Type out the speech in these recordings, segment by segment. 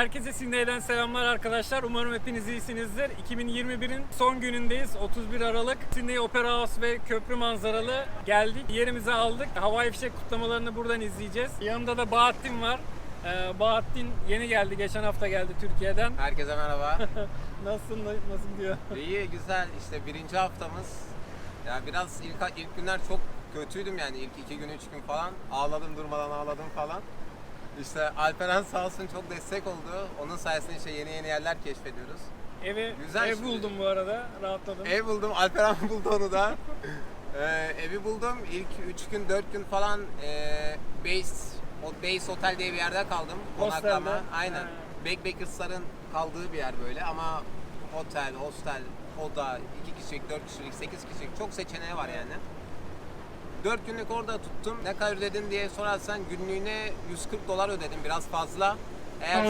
Herkese Sydney'den selamlar arkadaşlar. Umarım hepiniz iyisinizdir. 2021'in son günündeyiz. 31 Aralık. Sydney Opera House ve köprü manzaralı geldik. Yerimizi aldık. Havai fişek kutlamalarını buradan izleyeceğiz. Yanımda da Bahattin var. Ee, Bahattin yeni geldi. Geçen hafta geldi Türkiye'den. Herkese merhaba. Nasılsın? Nasıl gidiyor? İyi, güzel. İşte birinci haftamız. Ya biraz ilk, ilk günler çok kötüydüm yani. İlk iki gün, üç gün falan. Ağladım durmadan ağladım falan. İşte Alperen sağ olsun çok destek oldu. Onun sayesinde işte yeni yeni yerler keşfediyoruz. Evi, Güzel ev şimdi. buldum bu arada. Rahatladım. Ev buldum, Alperen buldu onu da. Ee, evi buldum. İlk 3 gün, 4 gün falan ee, base, o base otel diye bir yerde kaldım. Konaklama. Hostelde. Aynen. Backpackers'ların kaldığı bir yer böyle ama otel, hostel, oda, 2 kişilik, 4 kişilik, 8 kişilik çok seçeneği var yani. 4 günlük orada tuttum. Ne kadar ödedin diye sorarsan günlüğüne 140 dolar ödedim biraz fazla. Eğer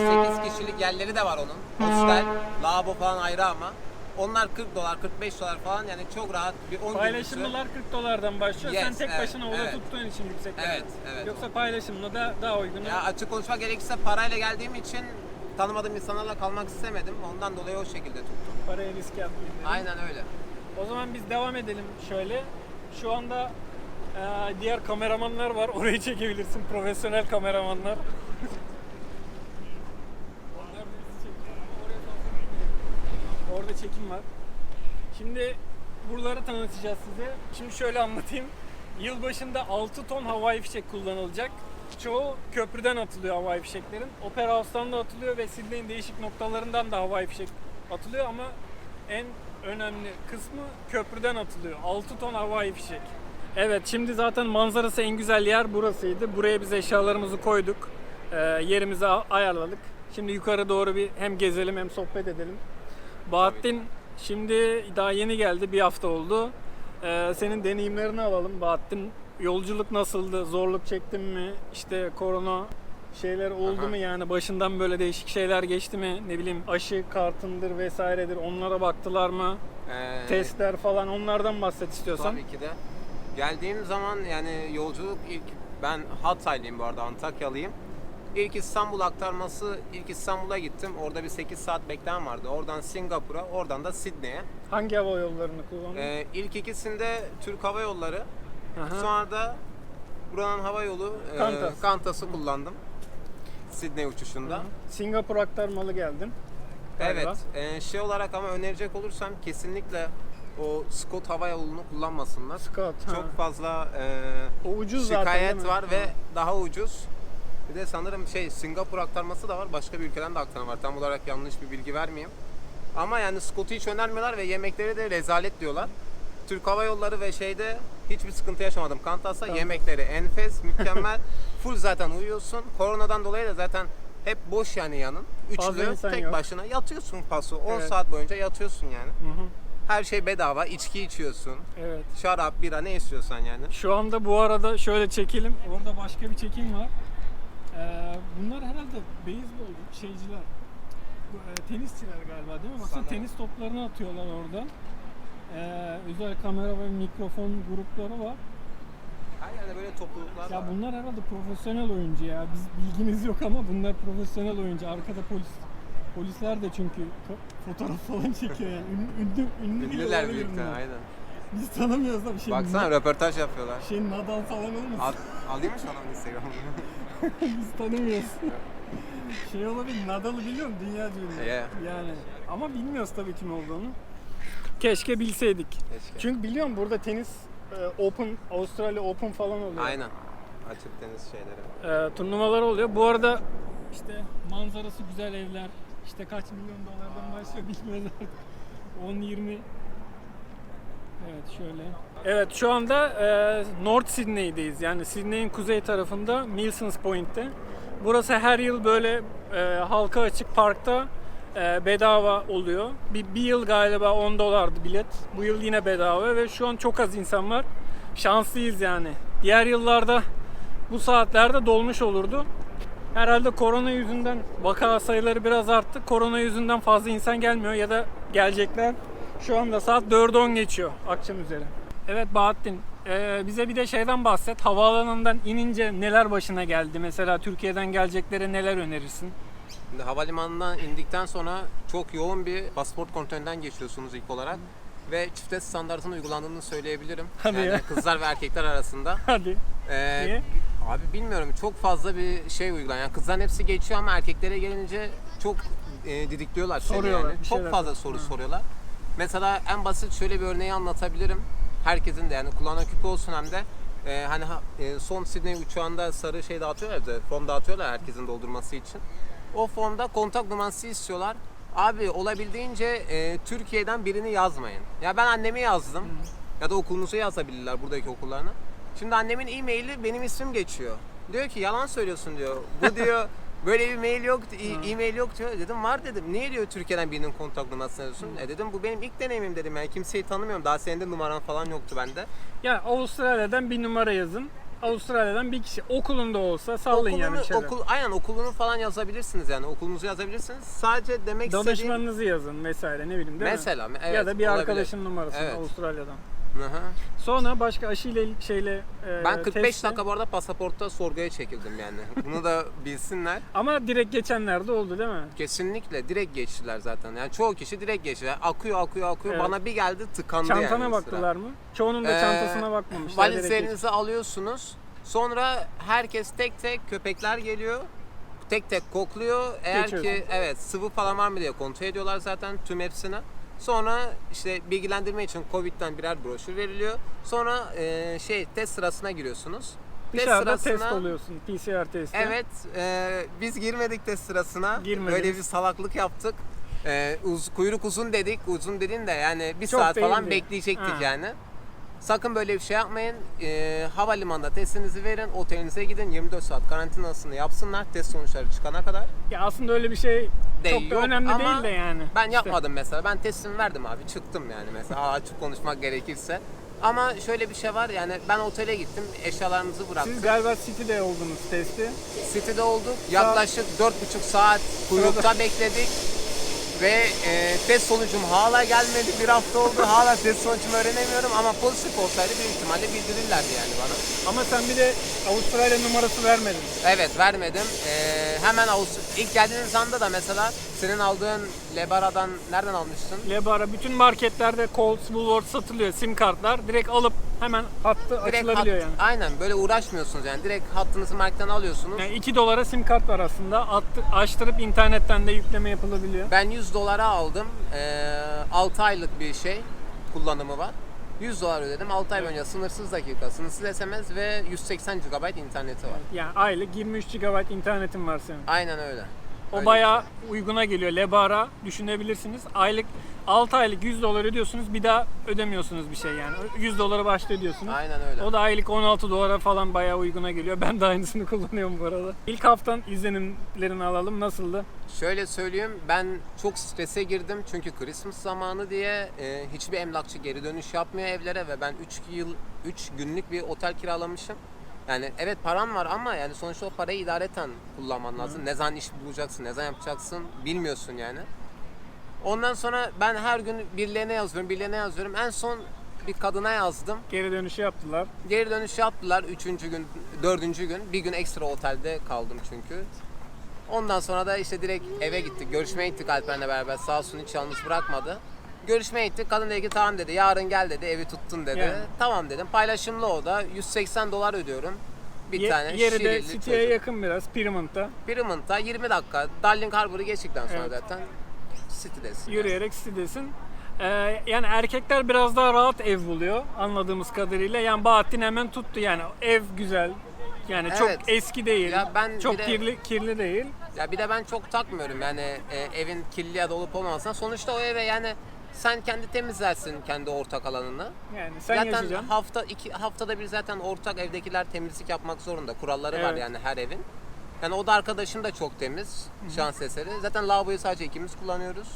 8 kişilik yerleri de var onun. Hostel, lavabo falan ayrı ama. Onlar 40 dolar, 45 dolar falan yani çok rahat bir 10 günlük süre. Paylaşımlılar 40 dolardan başlıyor. Sen Yes, tek evet, başına oda evet. tuttuğun için yüksek. Evet, evet. Yoksa paylaşımla da daha uygun. Ya açık konuşmak gerekirse parayla geldiğim için tanımadığım insanlarla kalmak istemedim. Ondan dolayı o şekilde tuttum. Paraya risk yapmayayım dedim. Aynen öyle. O zaman biz devam edelim şöyle. Şu anda e, diğer kameramanlar var. Orayı çekebilirsin. Profesyonel kameramanlar. Orada çekim var. Şimdi buraları tanıtacağız size. Şimdi şöyle anlatayım. Yılbaşında 6 ton havai fişek kullanılacak. Çoğu köprüden atılıyor havai fişeklerin. Opera House'tan da atılıyor ve Sydney'in değişik noktalarından da havai fişek atılıyor ama en önemli kısmı köprüden atılıyor. 6 ton havai fişek. Evet şimdi zaten manzarası en güzel yer burasıydı. Buraya biz eşyalarımızı koyduk. Ee, yerimizi ayarladık. Şimdi yukarı doğru bir hem gezelim hem sohbet edelim. Bahattin şimdi daha yeni geldi. Bir hafta oldu. Ee, senin deneyimlerini alalım Bahattin. Yolculuk nasıldı? Zorluk çektin mi? İşte korona şeyler oldu Aha. mu yani başından böyle değişik şeyler geçti mi? Ne bileyim aşı kartındır vesairedir onlara baktılar mı? Ee, Testler falan onlardan bahset istiyorsan. Tabii ki de. Geldiğim zaman yani yolculuk ilk ben Hataylıyım bu arada Antakyalıyım. İlk İstanbul aktarması ilk İstanbul'a gittim. Orada bir 8 saat beklem vardı. Oradan Singapur'a, oradan da Sydney'e. Hangi hava yollarını kullandın? Ee, ilk ikisinde Türk Hava Yolları. Aha. Sonra da buranın hava yolu e, Qantas. Qantas'ı kullandım. Sydney uçuşunda. Singapur aktarmalı. Galiba. Evet. e, şey olarak ama önerecek olursam kesinlikle o Scott Hava Yolu'nu kullanmasınlar. Scott. ha. Çok fazla e, o ucuz zaten şikayet mi? var Ha. ve daha ucuz. Bir de sanırım şey Singapur aktarması da var. Başka bir ülkeden de aktarma var. Tam olarak yanlış bir bilgi vermeyeyim. Ama yani Scott'u hiç önermiyorlar ve yemekleri de rezalet diyorlar. Türk Hava Yolları ve şeyde hiçbir sıkıntı yaşamadım. Kantas'a Tamam. yemekleri enfes, mükemmel. Full zaten uyuyorsun. Koronadan dolayı da zaten hep boş yani yanın. Üçlü tek yok. başına yatıyorsun paso. 10 Evet. saat boyunca yatıyorsun yani. Hı hı. Her şey bedava. içki içiyorsun. Evet. Şarap, bira ne istiyorsan yani. Şu anda bu arada şöyle çekelim. Orada başka bir çekim var. Ee, bunlar herhalde beyzbol şeyciler. E, tenisçiler galiba değil mi? Baksana tenis toplarını atıyorlar oradan. Ee, özel kamera ve mikrofon grupları var. Her yerde böyle topluluklar Ya var. bunlar herhalde profesyonel oyuncu ya. Biz bilgimiz yok ama bunlar profesyonel oyuncu. Arkada polis polisler de çünkü fo- fotoğraf falan çekiyor yani. Ünlü, ünlü, ünlü Ünlüler olabilir büyükten bunlar. aynen. Biz tanımıyoruz da bir şey. Baksana röportaj yapıyorlar. Şey Nadal falan olmasın? Al, alayım mı şu adamın Instagram'ını? Biz tanımıyoruz. şey olabilir, Nadal'ı biliyorum dünya ünlü. Yeah. Yani ama bilmiyoruz tabii kim olduğunu. Keşke bilseydik. Keşke. Çünkü biliyorum burada tenis e, Open, Avustralya Open falan oluyor. Aynen. Açık deniz şeyleri. E, turnuvalar oluyor. Bu arada işte manzarası güzel evler. İşte kaç milyon dolardan başlıyor bilmiyoruz artık. 10-20 Evet şöyle. Evet şu anda e, North Sydney'deyiz. Yani Sydney'in kuzey tarafında Milsons Point'te. Burası her yıl böyle e, halka açık parkta e, bedava oluyor. Bir, bir yıl galiba 10 dolardı bilet. Bu yıl yine bedava ve şu an çok az insan var. Şanslıyız yani. Diğer yıllarda bu saatlerde dolmuş olurdu. Herhalde korona yüzünden vaka sayıları biraz arttı. Korona yüzünden fazla insan gelmiyor ya da gelecekler. Şu anda saat 4'e 10 geçiyor akşam üzeri. Evet Bahattin, e, bize bir de şeyden bahset. Havaalanından inince neler başına geldi? Mesela Türkiye'den geleceklere neler önerirsin? Şimdi havalimanından indikten sonra çok yoğun bir pasaport kontrolünden geçiyorsunuz ilk olarak. Ve çifte standartın uygulandığını söyleyebilirim. Hadi yani ya. kızlar ve erkekler arasında. Hadi. Ee, Niye? Abi bilmiyorum çok fazla bir şey uygulanıyor. Yani kızların hepsi geçiyor ama erkeklere gelince çok e, didikliyorlar seni Soruyorlar, yani. şeyler Çok fazla soru soruyorlar. Mesela en basit şöyle bir örneği anlatabilirim. Herkesin de yani kulağına küpe olsun hem de e, hani ha- e, son Sydney uçağında sarı şey dağıtıyorlar bize, form dağıtıyorlar herkesin doldurması için. O formda kontak numarası istiyorlar. Abi olabildiğince e, Türkiye'den birini yazmayın. Ya ben annemi yazdım. Ya da okulunuzu yazabilirler buradaki okullarına. Şimdi annemin e-maili benim ismim geçiyor. Diyor ki yalan söylüyorsun diyor. Bu diyor böyle bir mail yok, e- e-mail yok diyor. Dedim var dedim. Niye diyor Türkiye'den birinin kontak numarasını yazıyorsun? E dedim bu benim ilk deneyimim dedim. Yani kimseyi tanımıyorum. Daha senin de numaran falan yoktu bende. Ya Avustralya'dan bir numara yazın. Avustralya'dan bir kişi okulunda olsa sallayın yani bir şeyler. okul, aynen okulunu falan yazabilirsiniz yani. Okulunuzu yazabilirsiniz. Sadece demek istediğim... Danışmanınızı yazın vesaire ne bileyim değil mi? Mesela evet, ya da bir olabilir. arkadaşın numarasını Evet. Avustralya'dan. Hı. Sonra başka aşıyla il- şeyle e, Ben 45 testle- dakika bu arada pasaportta sorguya çekildim yani. Bunu da bilsinler. Ama direkt geçenler de oldu değil mi? Kesinlikle direkt geçtiler zaten. Yani çoğu kişi direkt geçtiler. Akıyor akıyor akıyor. Evet. Bana bir geldi tıkandı yani. Çantana sıra. baktılar mı? Çoğunun da Ee, çantasına bakmamışlar. direkt Valizlerinizi alıyorsunuz. Sonra herkes tek tek köpekler geliyor. Tek tek kokluyor. Eğer ki evet sıvı falan var mı diye kontrol ediyorlar zaten tüm hepsine. Sonra işte bilgilendirme için Covid'den birer broşür veriliyor. Sonra e, şey test sırasına giriyorsunuz. Dışarıda test oluyorsun. PCR testi. Evet, e, biz girmedik test sırasına. Girmediniz. Öyle bir salaklık yaptık. E, uz, kuyruk uzun dedik. Uzun dedin de yani bir Çok saat falan değildi. bekleyecektik Ha. yani. Sakın böyle bir şey yapmayın. E, havalimanında testinizi verin, otelinize gidin. 24 saat karantinasını yapsınlar test sonuçları çıkana kadar. Ya aslında öyle bir şey De çok da yok önemli ama değil de yani. Ben İşte. yapmadım mesela. Ben testimi verdim abi. Çıktım yani mesela açık konuşmak gerekirse. Ama şöyle bir şey var yani ben otele gittim, eşyalarımızı bıraktım. Siz galiba City'de oldunuz testi. City'de olduk. Yaklaşık 4,5 saat kuyrukta bekledik. Ve e, test sonucum hala gelmedi. Bir hafta oldu. Hala test sonucumu öğrenemiyorum ama pozitif olsaydı büyük ihtimalle bildirirlerdi yani bana. Ama sen bir de Avustralya numarası vermedin. Evet vermedim. E, hemen Ağustos ilk geldiğiniz anda da mesela senin aldığın Lebara'dan nereden almıştın? Lebara bütün marketlerde Coles, Woolworths satılıyor sim kartlar. Direkt alıp hemen hattı Direkt açılabiliyor hat- yani. Aynen böyle uğraşmıyorsunuz yani. Direkt hattınızı marketten alıyorsunuz. Yani 2 dolara sim kart var aslında. Attı, açtırıp internetten de yükleme yapılabiliyor. Ben 100 dolara aldım. Ee, 6 aylık bir şey kullanımı var. 100 dolar ödedim. 6 ay boyunca sınırsız dakika, sınırsız SMS ve 180 GB interneti var. Yani aylık 23 GB internetin var senin. Aynen öyle. O Öyle bayağı uyguna geliyor. Lebara düşünebilirsiniz. Aylık 6 aylık 100 dolar ödüyorsunuz. Bir daha ödemiyorsunuz bir şey yani. 100 dolara başta ödüyorsunuz. Aynen öyle. O da aylık 16 dolara falan bayağı uyguna geliyor. Ben de aynısını kullanıyorum bu arada. İlk haftan izlenimlerini alalım. Nasıldı? Şöyle söyleyeyim ben çok strese girdim çünkü Christmas zamanı diye e, hiçbir emlakçı geri dönüş yapmıyor evlere ve ben 3 yıl 3 günlük bir otel kiralamışım. Yani evet paran var ama yani sonuçta o parayı idareten kullanman lazım. Ne zaman iş bulacaksın, ne zaman yapacaksın bilmiyorsun yani. Ondan sonra ben her gün birilerine yazıyorum, birilerine yazıyorum. En son bir kadına yazdım. Geri dönüşü yaptılar. Geri dönüş yaptılar üçüncü gün, dördüncü gün. Bir gün ekstra otelde kaldım çünkü. Ondan sonra da işte direkt eve gittik. Görüşmeye gittik Alper'le beraber. Sağ olsun hiç yalnız bırakmadı. Görüşmeye gittik. Kadın dedi ki tamam dedi. Yarın gel dedi. Evi tuttun dedi. Yani. Tamam dedim. Paylaşımlı oda. 180 dolar ödüyorum. Bir Ye- tane Yeri de Şirili City'ye çocuk. yakın biraz. Pyrmouth'ta. Pyrmouth'ta 20 dakika. Darling Harbour'u geçtikten sonra Evet. zaten City'desin. Yürüyerek City'desin. Ee, yani erkekler biraz daha rahat ev buluyor anladığımız kadarıyla. Yani Bahattin hemen tuttu yani ev güzel. Yani Evet. çok eski değil. Ya ben çok de- kirli kirli değil. Ya bir de ben çok takmıyorum yani e, evin kirli ya da olup olmamasına. Sonuçta o eve yani sen kendi temizlersin kendi ortak alanını. Yani sen zaten yaşayacaksın. hafta iki haftada bir zaten ortak evdekiler temizlik yapmak zorunda. Kuralları var Evet. yani her evin. Yani o da arkadaşım da çok temiz. Şans eseri. Zaten lavaboyu sadece ikimiz kullanıyoruz.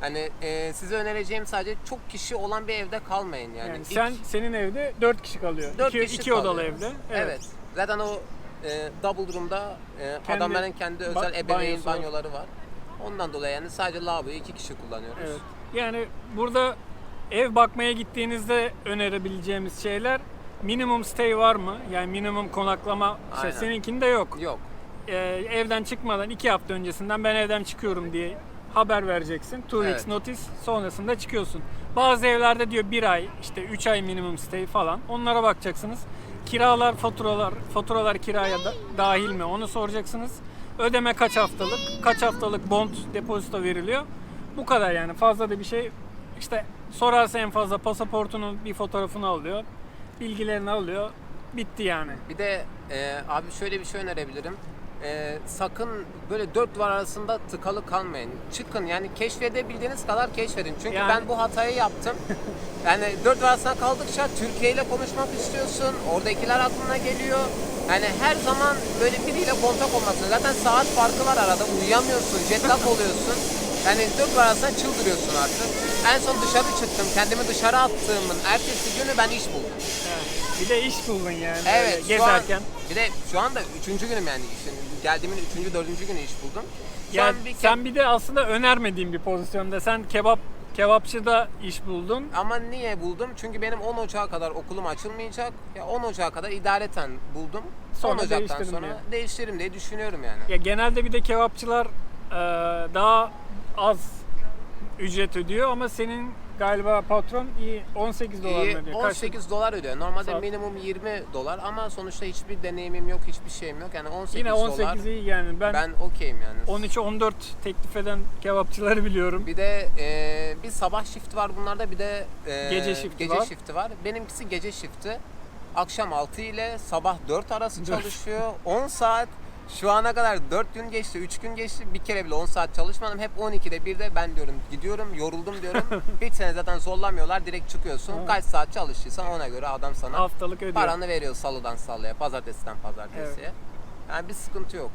Hani e, size önereceğim sadece çok kişi olan bir evde kalmayın yani. Yani İlk sen senin evde 4 kişi kalıyor. dört 2 kişi iki odalı evde. Evet. Zaten o e, double room'da e, Kendi adamların kendi özel ba- ebeveyn banyosu var. banyoları var. Ondan dolayı yani sadece lavaboyu iki kişi kullanıyoruz. Evet. Yani burada ev bakmaya gittiğinizde önerebileceğimiz şeyler minimum stay var mı? Yani minimum konaklama. İşte Aynen. seninkinde yok. Yok. E, evden çıkmadan iki hafta öncesinden ben evden çıkıyorum diye haber vereceksin. Two weeks Evet. notice sonrasında çıkıyorsun. Bazı evlerde diyor bir ay işte 3 ay minimum stay falan. Onlara bakacaksınız. Kiralar, faturalar, faturalar kiraya da- dahil mi onu soracaksınız. Ödeme kaç haftalık, kaç haftalık bond depozito veriliyor. Bu kadar yani fazla da bir şey işte sorarsa en fazla pasaportunun bir fotoğrafını alıyor. Bilgilerini alıyor. Bitti yani. Bir de e, abi şöyle bir şey önerebilirim. E, sakın böyle dört duvar arasında tıkalı kalmayın. Çıkın yani keşfedebildiğiniz kadar keşfedin. Çünkü Yani- ben bu hatayı yaptım. Yani dört duvar arasında kaldıkça Türkiye ile konuşmak istiyorsun. Oradakiler aklına geliyor. Yani her zaman böyle biriyle kontak olmasın. Zaten saat farkı var arada. Uyuyamıyorsun, jet lag oluyorsun. Yani dört duvar arasında çıldırıyorsun artık. En son dışarı çıktım. Kendimi dışarı attığımın ertesi günü ben iş buldum. Evet. Bir de iş buldun yani. Evet böyle şu an, gezerken. bir de şu anda üçüncü günüm yani işin. Geldiğimin üçüncü, dördüncü günü iş buldum. Şu Yani an bir ke- sen bir de aslında önermediğin bir pozisyonda. Sen kebap kebapçıda iş buldun. Ama niye buldum? Çünkü benim 10 Ocağı kadar okulum açılmayacak. Ya 10 Ocağı kadar idareten buldum. Sonra 10 Ocak'tan değiştirin sonra diyor. değiştiririm diye düşünüyorum yani. Ya genelde bir de kebapçılar e, daha az ücret ödüyor ama senin galiba patron iyi 18 dolar İyi, mı ödüyor? Kaç- 18 dolar ödüyor. Normalde Saat. minimum 20 dolar ama sonuçta hiçbir deneyimim yok, hiçbir şeyim yok. Yani 18 Yine dolar 18 iyi yani. Ben, ben okeyim yani. 13-14 teklif eden kebapçıları biliyorum. Bir de e, bir sabah shifti var bunlarda bir de e, Gece shifti gece var. shifti var. Benimkisi gece shifti. Akşam 6 ile sabah 4 arası çalışıyor. 10 saat. Şu ana kadar 4 gün geçti, 3 gün geçti. Bir kere bile 10 saat çalışmadım. Hep 12'de 1'de ben diyorum gidiyorum, yoruldum diyorum. Hiç seni zaten zorlamıyorlar. Direkt çıkıyorsun. Evet. Kaç saat çalıştıysan ona göre adam sana Haftalık ödüyor. paranı veriyor salıdan salıya, pazartesiden pazartesiye. Yani bir sıkıntı yok.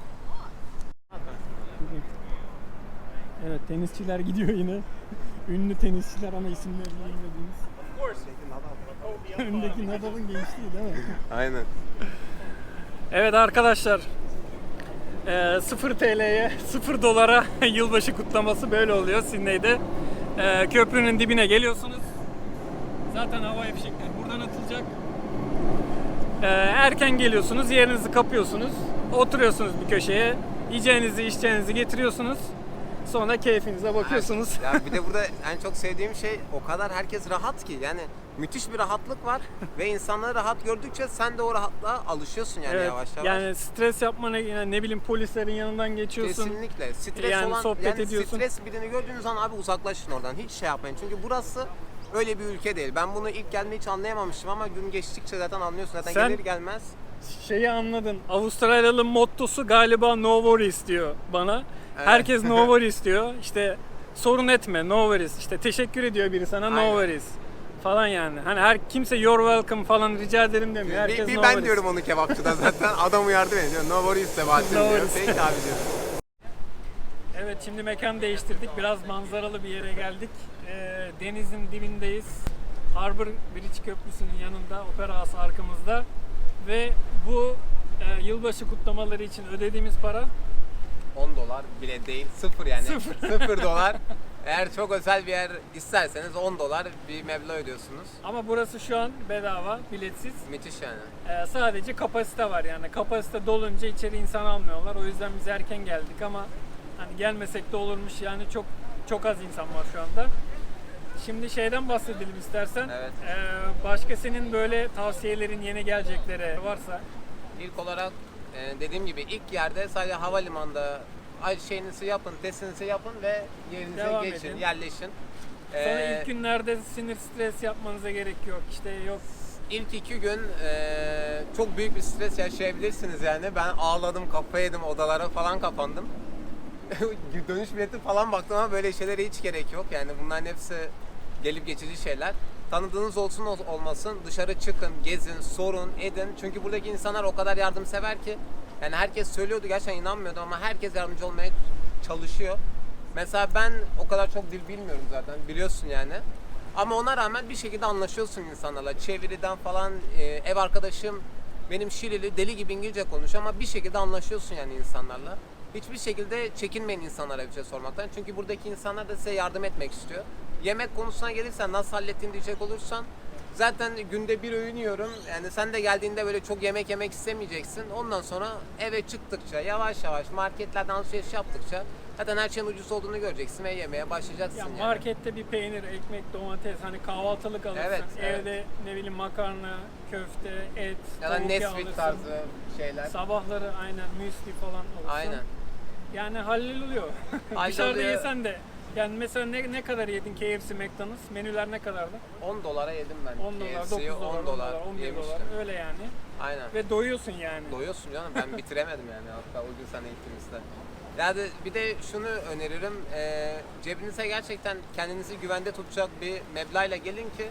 Evet tenisçiler gidiyor yine. Ünlü tenisçiler ama isimlerini bilmediğimiz. Öndeki Nadal'ın gençliği değil mi? Aynen. Evet arkadaşlar. Ee, 0 TL'ye 0 dolara yılbaşı kutlaması böyle oluyor Sydney'de. Ee, köprünün dibine geliyorsunuz. Zaten havai fişekler buradan atılacak. Ee, erken geliyorsunuz, yerinizi kapıyorsunuz. Oturuyorsunuz bir köşeye. Yiyeceğinizi, içeceğinizi getiriyorsunuz. Sonra keyfinize bakıyorsunuz. Ya bir de burada en çok sevdiğim şey o kadar herkes rahat ki yani müthiş bir rahatlık var ve insanları rahat gördükçe sen de o rahatlığa alışıyorsun yani Evet, yavaş yavaş. Yani stres yapmana yani ne bileyim polislerin yanından geçiyorsun. Kesinlikle. Stres Yani olan sohbet yani ediyorsun. stres birini gördüğünüz an abi uzaklaşın oradan. Hiç şey yapmayın. Çünkü burası öyle bir ülke değil. Ben bunu ilk geldiğimde hiç anlayamamıştım ama gün geçtikçe zaten anlıyorsun. Zaten Sen- gelir gelmez. Şeyi anladın. Avustralyalı mottosu galiba no worries diyor bana. Evet. Herkes no worries diyor. İşte sorun etme no worries. İşte teşekkür ediyor biri sana no Aynen. worries falan yani. Hani her kimse you're welcome falan rica ederim demiyor. Herkes bir, bir no ben worries. diyorum onu kebapçıda zaten. Adam uyardı beni diyor. No worries Sebahattin No diyor. worries. Peki abi diyor. Evet şimdi mekan değiştirdik. Biraz manzaralı bir yere geldik. Ee, denizin dibindeyiz. Harbour Bridge Köprüsü'nün yanında, Opera House arkamızda. Ve bu e, yılbaşı kutlamaları için ödediğimiz para 10 dolar bile değil. Sıfır yani. Sıfır dolar. Eğer çok özel bir yer isterseniz 10 dolar bir meblağ ödüyorsunuz. ama burası şu an bedava, biletsiz. Müthiş yani. Ee, sadece kapasite var yani. Kapasite dolunca içeri insan almıyorlar. O yüzden biz erken geldik ama hani gelmesek de olurmuş yani çok çok az insan var şu anda. Şimdi şeyden bahsedelim istersen. Evet. Ee, başka senin böyle tavsiyelerin yeni geleceklere varsa İlk olarak e, dediğim gibi ilk yerde sadece havalimanında şeyinizi yapın, testinizi yapın ve yerinize Devam geçin, edin. yerleşin. sonra Ee, ilk günlerde sinir stres yapmanıza gerek yok. İşte yok ilk iki gün e, çok büyük bir stres yaşayabilirsiniz yani. Ben ağladım, kafayı yedim, odalara falan kapandım. Dönüş bileti falan baktım ama böyle şeylere hiç gerek yok. Yani bunların hepsi gelip geçici şeyler. Tanıdığınız olsun ol- olmasın dışarı çıkın, gezin, sorun, edin. Çünkü buradaki insanlar o kadar yardımsever ki yani herkes söylüyordu gerçekten inanmıyordu ama herkes yardımcı olmaya çalışıyor. Mesela ben o kadar çok dil bilmiyorum zaten biliyorsun yani. Ama ona rağmen bir şekilde anlaşıyorsun insanlarla. Çeviriden falan e, ev arkadaşım benim Şilili deli gibi İngilizce konuşuyor ama bir şekilde anlaşıyorsun yani insanlarla. Hiçbir şekilde çekinmeyin insanlara bir şey sormaktan. Çünkü buradaki insanlar da size yardım etmek istiyor. Yemek konusuna gelirsen nasıl hallettiğini diyecek olursan Zaten günde bir öğün yiyorum. Yani sen de geldiğinde böyle çok yemek yemek istemeyeceksin. Ondan sonra eve çıktıkça yavaş yavaş marketlerden alışveriş yaptıkça zaten her şeyin ucuz olduğunu göreceksin ve yemeye başlayacaksın Ya yani. markette bir peynir, ekmek, domates hani kahvaltılık alırsın. Evet, evet. Evde ne bileyim makarna, köfte, et, Ya da Nesquik tarzı şeyler. Sabahları aynen müsli falan alırsın. Aynen. Yani halloluyor. Dışarıda yesen de yani mesela ne, ne kadar yedin KFC, McDonald's? Menüler ne kadardı? 10 dolara yedim ben. 10 dolar, 9 KFC'yi dolar, 10 dolar, 11 yemiştim. dolar öyle yani. Aynen. Ve doyuyorsun yani. Doyuyorsun canım ben bitiremedim yani hatta o gün sana gittiğimizde. Yani bir de şunu öneririm e, cebinize gerçekten kendinizi güvende tutacak bir meblağla gelin ki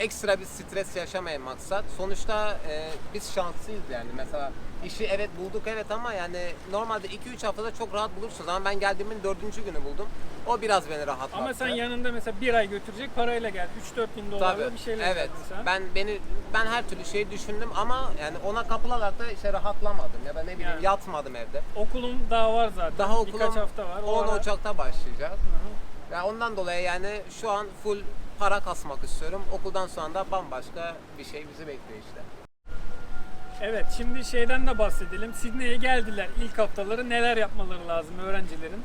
ekstra bir stres yaşamayın maksat. Sonuçta e, biz şanslıyız yani mesela işi evet bulduk evet ama yani normalde 2-3 haftada çok rahat bulursunuz ama ben geldiğimin dördüncü günü buldum. O biraz beni rahatlattı. Ama sen yanında mesela bir ay götürecek parayla gel. 3-4 bin dolarla Tabii. bir şeyler evet. sen. Ben beni ben her türlü şeyi düşündüm ama yani ona kapılarak da işte rahatlamadım ya da ne bileyim Yani. yatmadım evde. Okulun daha var zaten. Daha okulum Birkaç hafta var. O 10 ara- Ocak'ta başlayacak. Hı hı. Ya ondan dolayı yani şu an full para kasmak istiyorum. Okuldan sonra da bambaşka bir şey bizi bekliyor işte. Evet şimdi şeyden de bahsedelim. Sydney'e geldiler ilk haftaları neler yapmaları lazım öğrencilerin.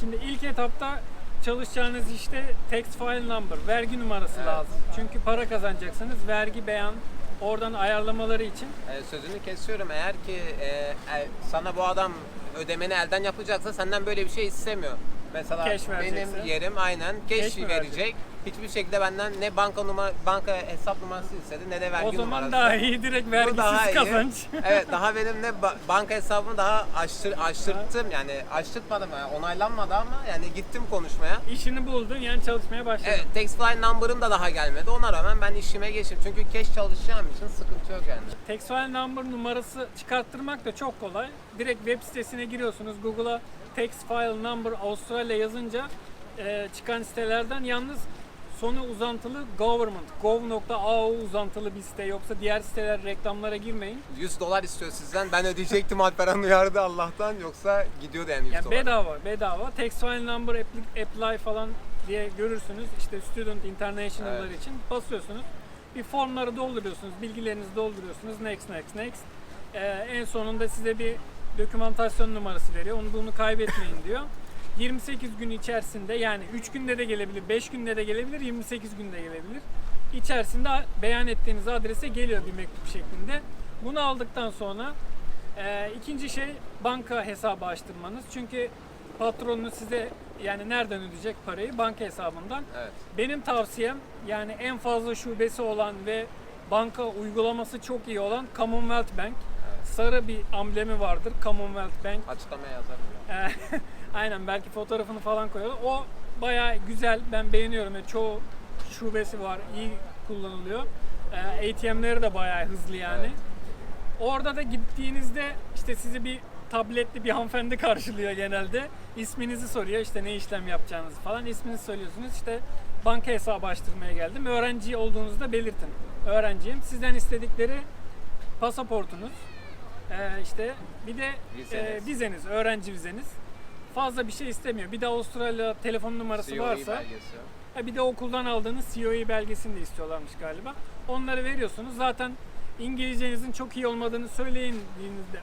Şimdi ilk etapta çalışacağınız işte tax file number, vergi numarası Evet. lazım. Çünkü para kazanacaksınız. Vergi beyan oradan ayarlamaları için. Ee, sözünü kesiyorum. Eğer ki e, e, sana bu adam ödemeni elden yapacaksa senden böyle bir şey istemiyor. Mesela benim yerim aynen Cash mi verecek. verecek? Hiçbir şekilde benden ne banka numara banka hesap numarası istedi ne de vergi o zaman numarası. daha iyi direkt vergisiz daha iyi. kazanç. evet daha benim ba- banka hesabımı daha açtır, açtırttım yani açtırtmadım yani onaylanmadı ama yani gittim konuşmaya. İşini buldun yani çalışmaya başladın. Evet, tax file number'ım da daha gelmedi. Ona rağmen ben işime geçtim. Çünkü cash çalışacağım için sıkıntı yok yani. Tax file number numarası çıkarttırmak da çok kolay. Direkt web sitesine giriyorsunuz. Google'a tax file number Avustralya yazınca e, çıkan sitelerden yalnız sonu uzantılı government, gov.au uzantılı bir site yoksa diğer siteler reklamlara girmeyin. 100 dolar istiyor sizden. Ben ödeyecektim Alperen uyardı Allah'tan. Yoksa gidiyordu yani 100 Yani dolar. bedava, bedava. Tax file number apply, apply falan diye görürsünüz. İşte student international'lar Evet. için basıyorsunuz. Bir formları dolduruyorsunuz, bilgilerinizi dolduruyorsunuz. Next, next, next. Ee, en sonunda size bir dokümantasyon numarası veriyor. Onu bunu kaybetmeyin diyor. 28 gün içerisinde yani 3 günde de gelebilir, 5 günde de gelebilir, 28 günde gelebilir. İçerisinde beyan ettiğiniz adrese geliyor bir mektup şeklinde. Bunu aldıktan sonra ee, ikinci şey banka hesabı açtırmanız. Çünkü patronunuz size yani nereden ödeyecek parayı? Banka hesabından. Evet. Benim tavsiyem yani en fazla şubesi olan ve banka uygulaması çok iyi olan Commonwealth Bank. Sarı bir amblemi vardır Commonwealth Bank. Açıklamaya yazarım. Aynen belki fotoğrafını falan koyuyorlar. O bayağı güzel. Ben beğeniyorum. Yani çoğu şubesi var. iyi kullanılıyor. Ee, ATM'leri de bayağı hızlı yani. Evet. Orada da gittiğinizde işte sizi bir tabletli bir hanımefendi karşılıyor genelde. İsminizi soruyor işte ne işlem yapacağınızı falan. İsminizi söylüyorsunuz işte banka hesabı açtırmaya geldim. Öğrenci olduğunuzu da belirtin. Öğrenciyim. Sizden istedikleri pasaportunuz, ee, işte bir de Vizeniz. e, vizeniz, öğrenci vizeniz. Fazla bir şey istemiyor. Bir de Avustralya telefon numarası COE varsa, belgesi. ha bir de okuldan aldığınız COE belgesini de istiyorlarmış galiba. Onları veriyorsunuz. Zaten İngilizcenizin çok iyi olmadığını söylediğinizde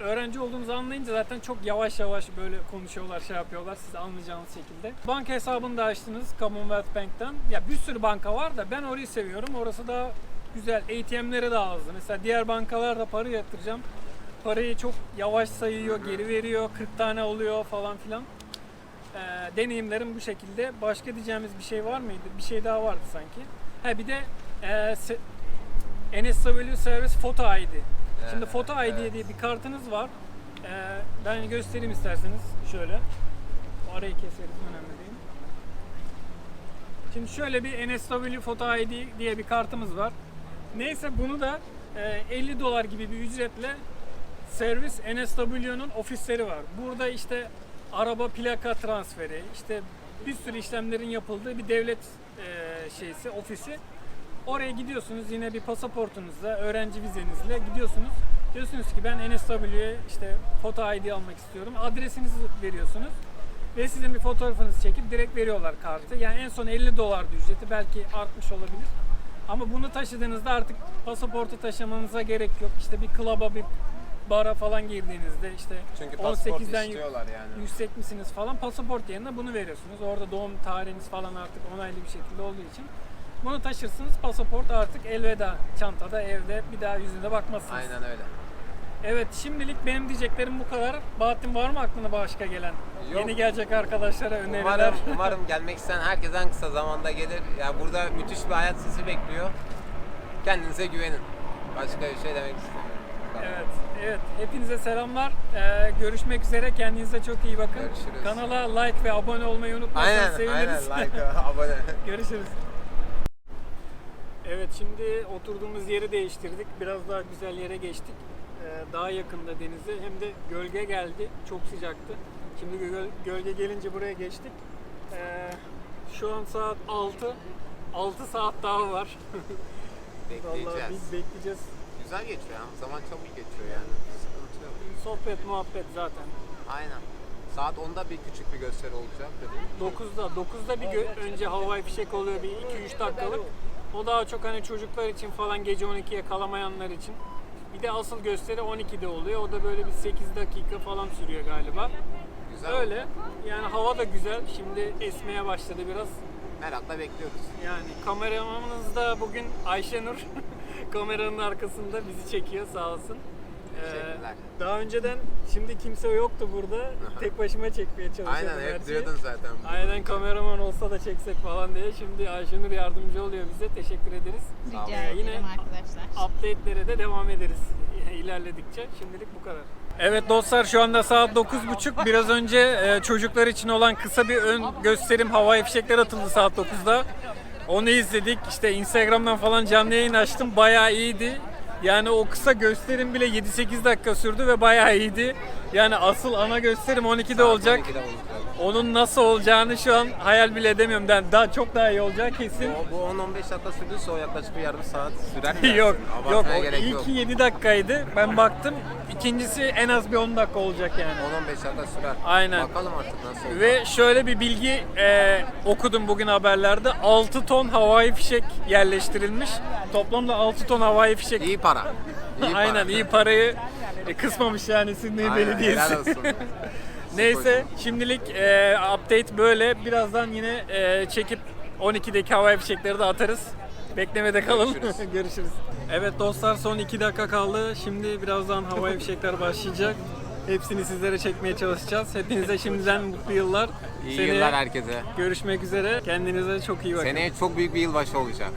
öğrenci olduğunuzu anlayınca zaten çok yavaş yavaş böyle konuşuyorlar, şey yapıyorlar siz anlayacağınız şekilde. Banka hesabını da açtınız Commonwealth Bank'ten. Ya bir sürü banka var da ben orayı seviyorum. Orası da güzel. ATM'leri de azdı. Mesela diğer bankalarda para yatıracağım. Parayı çok yavaş sayıyor, geri veriyor. 40 tane oluyor falan filan. Ee, deneyimlerim bu şekilde. Başka diyeceğimiz bir şey var mıydı? Bir şey daha vardı sanki. Ha bir de e, se- NSW Service Foto ID. Şimdi Evet, Foto ID evet. diye bir kartınız var. Ee, ben göstereyim isterseniz şöyle. Arayı keseriz önemli değil. Şimdi şöyle bir NSW Foto ID diye bir kartımız var. Neyse bunu da e, 50 dolar gibi bir ücretle servis NSW'nun ofisleri var. Burada işte araba plaka transferi, işte bir sürü işlemlerin yapıldığı bir devlet e, şeysi, ofisi. Oraya gidiyorsunuz yine bir pasaportunuzla, öğrenci vizenizle gidiyorsunuz. Diyorsunuz ki ben NSW'ye işte foto ID almak istiyorum. Adresinizi veriyorsunuz. Ve sizin bir fotoğrafınızı çekip direkt veriyorlar kartı. Yani en son 50 dolardı ücreti. Belki artmış olabilir. Ama bunu taşıdığınızda artık pasaportu taşımanıza gerek yok. İşte bir klaba, bir bara falan girdiğinizde işte Çünkü pasaport 18'den istiyorlar yani. yüksek misiniz falan pasaport yerine bunu veriyorsunuz. Orada doğum tarihiniz falan artık onaylı bir şekilde olduğu için bunu taşırsınız. Pasaport artık elveda. Çantada, evde bir daha yüzüne bakmazsınız. Aynen öyle. Evet şimdilik benim diyeceklerim bu kadar. Bahattin var mı aklına başka gelen? Yok. Yeni gelecek arkadaşlara öneriler. Umarım, umarım gelmek isteyen herkes en kısa zamanda gelir. Ya burada müthiş bir hayat sizi bekliyor. Kendinize güvenin. Başka bir şey demek istemiyorum. Evet, evet. Hepinize selamlar. Ee, görüşmek üzere. Kendinize çok iyi bakın. Görüşürüz. Kanala like ve abone olmayı unutmazsanız Aynen, aynen. seviniriz. Like, abone. Görüşürüz. Evet şimdi oturduğumuz yeri değiştirdik. Biraz daha güzel yere geçtik. Ee, daha yakında denize hem de gölge geldi. Çok sıcaktı. Şimdi göl- gölge gelince buraya geçtik. Ee, şu an saat 6. 6 saat daha var. Vallahi Bekleyeceğiz. biz bekleyeceğiz. Güzel geçiyor ya. Zaman çabuk geçiyor yani. Sıkıntı yok. Sohbet muhabbet zaten. Aynen. Saat 10'da bir küçük bir gösteri olacak dedim. 9'da 9'da bir gö- önce havai fişek oluyor bir 2-3 dakikalık. O daha çok hani çocuklar için falan gece 12'ye kalamayanlar için. Bir de asıl gösteri 12'de oluyor. O da böyle bir 8 dakika falan sürüyor galiba. Güzel. Öyle. Yani hava da güzel. Şimdi esmeye başladı biraz. Merakla bekliyoruz. Yani kameramanımız da bugün Ayşenur. Kameranın arkasında bizi çekiyor sağ olsun. Ee, Teşekkürler. daha önceden şimdi kimse yoktu burada. Tek başıma çekmeye çalışıyordum Aynen hep diyordun zaten. Aynen kameraman olsa da çeksek falan diye. Şimdi Ayşenur yardımcı oluyor bize. Teşekkür ederiz. Rica Yine- ederim arkadaşlar. Update'lere de devam ederiz ilerledikçe. Şimdilik bu kadar. Evet dostlar şu anda saat 9.30. Biraz önce e, çocuklar için olan kısa bir ön gösterim havai fişekler atıldı saat 9'da. Onu izledik. İşte Instagram'dan falan canlı yayın açtım. Bayağı iyiydi. Yani o kısa gösterim bile 7-8 dakika sürdü ve bayağı iyiydi. Yani asıl ana gösterim 12'de olacak. 12'de olacak. Onun nasıl olacağını şu an hayal bile edemiyorum. Yani daha çok daha iyi olacak kesin. O, bu 10-15 dakika sürdüyse o yaklaşık bir yarım saat sürer yok yok o gerek yok. ilki 7 dakikaydı. Ben baktım. İkincisi en az bir 10 dakika olacak yani. 10-15 dakika sürer. Aynen. Bakalım artık nasıl olacak. Ve şöyle bir bilgi e, okudum bugün haberlerde. 6 ton havai fişek yerleştirilmiş. Toplamda 6 ton havai fişek. İyi para. İyi para. Aynen iyi parayı e, kısmamış yani Sydney Aynen, Belediyesi. helal olsun. Neyse şimdilik e, update böyle. Birazdan yine e, çekip 12'deki havai fişekleri de atarız. Beklemede kalın. Görüşürüz. Görüşürüz. Evet dostlar son 2 dakika kaldı. Şimdi birazdan havai fişekler başlayacak. Hepsini sizlere çekmeye çalışacağız. Hepinize şimdiden mutlu yıllar. İyi Seneye yıllar herkese. Görüşmek üzere. Kendinize çok iyi bakın. Seneye çok büyük bir yılbaşı olacak.